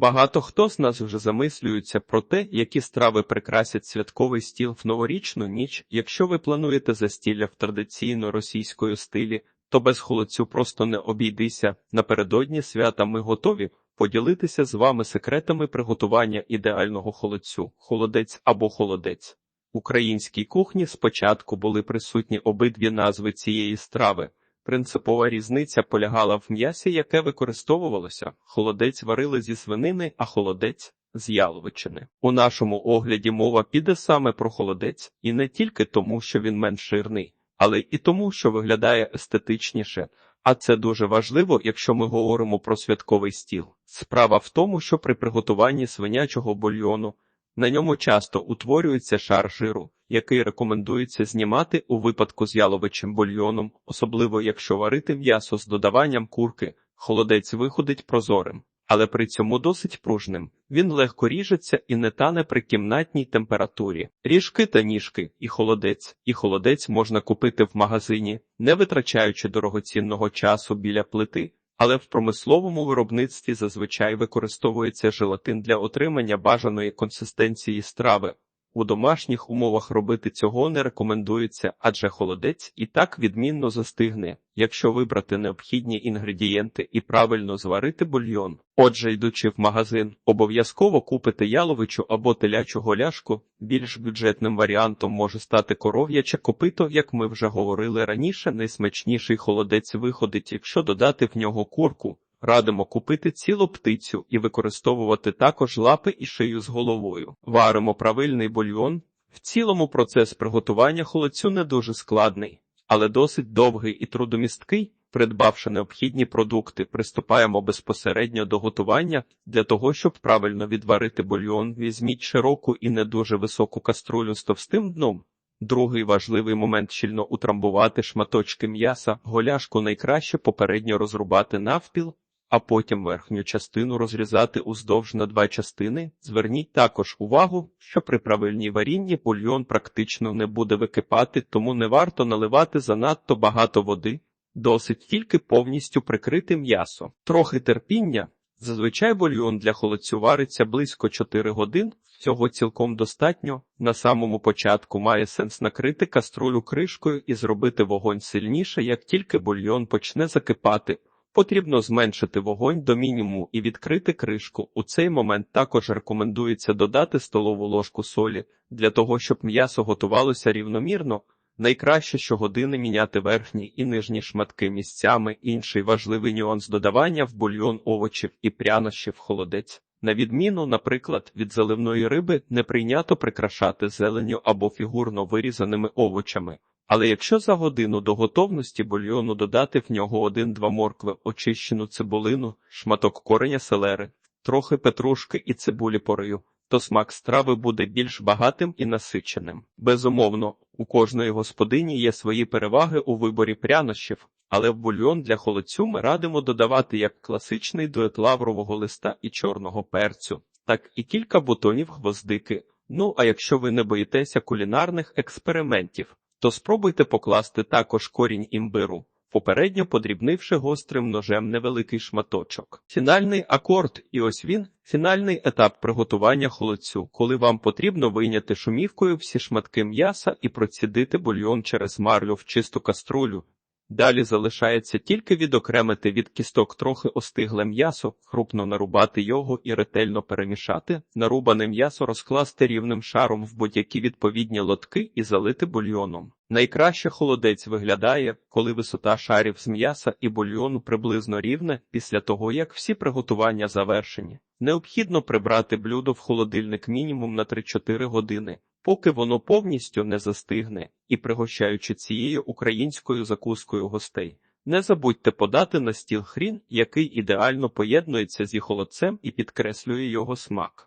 Багато хто з нас вже замислюється про те, які страви прикрасять святковий стіл в новорічну ніч. Якщо ви плануєте застілля в традиційно російською стилі, то без холодцю просто не обійдися. Напередодні свята ми готові поділитися з вами секретами приготування ідеального холодцю, холодець або холодець. В українській кухні спочатку були присутні обидві назви цієї страви. Принципова різниця полягала в м'ясі, яке використовувалося. Холодець варили зі свинини, а холодець з яловичини. У нашому огляді мова піде саме про холодець, і не тільки тому, що він менш жирний, але і тому, що виглядає естетичніше. А це дуже важливо, якщо ми говоримо про святковий стіл. Справа в тому, що при приготуванні свинячого бульйону на ньому часто утворюється шар жиру, який рекомендується знімати у випадку з яловичим бульйоном, особливо якщо варити м'ясо з додаванням курки, холодець виходить прозорим, але при цьому досить пружним. Він легко ріжеться і не тане при кімнатній температурі. Ріжки та ніжки, і холодець, і холодець можна купити в магазині, не витрачаючи дорогоцінного часу біля плити. Але в промисловому виробництві зазвичай використовується желатин для отримання бажаної консистенції страви. У домашніх умовах робити цього не рекомендується, адже холодець і так відмінно застигне, якщо вибрати необхідні інгредієнти і правильно зварити бульйон. Отже, йдучи в магазин, обов'язково купити яловичу або телячу голяшку. Більш бюджетним варіантом може стати коров'яче копито, як ми вже говорили раніше. Найсмачніший холодець виходить, якщо додати в нього курку. Радимо купити цілу птицю і використовувати також лапи і шию з головою. Варимо правильний бульйон. В цілому процес приготування холодцю не дуже складний, але досить довгий і трудомісткий. Придбавши необхідні продукти, приступаємо безпосередньо до готування. Для того, щоб правильно відварити бульйон, візьміть широку і не дуже високу каструлю з товстим дном. Другий важливий момент щільно утрамбувати шматочки м'яса, голяшку найкраще попередньо розрубати навпіл, а потім верхню частину розрізати уздовж на два частини. Зверніть також увагу, що при правильній варінні бульйон практично не буде википати, тому не варто наливати занадто багато води, досить тільки повністю прикрити м'ясо. Трохи терпіння. Зазвичай бульйон для холодцю вариться близько 4 годин. Цього цілком достатньо. На самому початку має сенс накрити каструлю кришкою і зробити вогонь сильніше, як тільки бульйон почне закипати. Потрібно зменшити вогонь до мінімуму і відкрити кришку. У цей момент також рекомендується додати столову ложку солі для того, щоб м'ясо готувалося рівномірно. Найкраще щогодини міняти верхні і нижні шматки місцями. Інший важливий нюанс додавання в бульйон овочів і прянощів холодець. На відміну, наприклад, від заливної риби не прийнято прикрашати зеленню або фігурно вирізаними овочами. Але якщо за годину до готовності бульйону додати в нього один-два моркви, очищену цибулину, шматок кореня селери, трохи петрушки і цибулі порою, то смак страви буде більш багатим і насиченим. Безумовно, у кожної господині є свої переваги у виборі прянощів, але в бульйон для холодцю ми радимо додавати як класичний дует лаврового листа і чорного перцю, так і кілька бутонів гвоздики. Ну а якщо ви не боїтеся кулінарних експериментів, то спробуйте покласти також корінь імбиру, попередньо подрібнивши гострим ножем невеликий шматочок. Фінальний акорд, і ось він, фінальний етап приготування холодцю, коли вам потрібно вийняти шумівкою всі шматки м'яса і процідити бульйон через марлю в чисту каструлю. Далі залишається тільки відокремити від кісток трохи остигле м'ясо, крупно нарубати його і ретельно перемішати, нарубане м'ясо розкласти рівним шаром в будь-які відповідні лотки і залити бульйоном. Найкраще холодець виглядає, коли висота шарів з м'яса і бульйону приблизно рівне після того, як всі приготування завершені. Необхідно прибрати блюдо в холодильник мінімум на 3-4 години поки воно повністю не застигне, і пригощаючи цією українською закускою гостей. Не забудьте подати на стіл хрін, який ідеально поєднується зі холодцем і підкреслює його смак.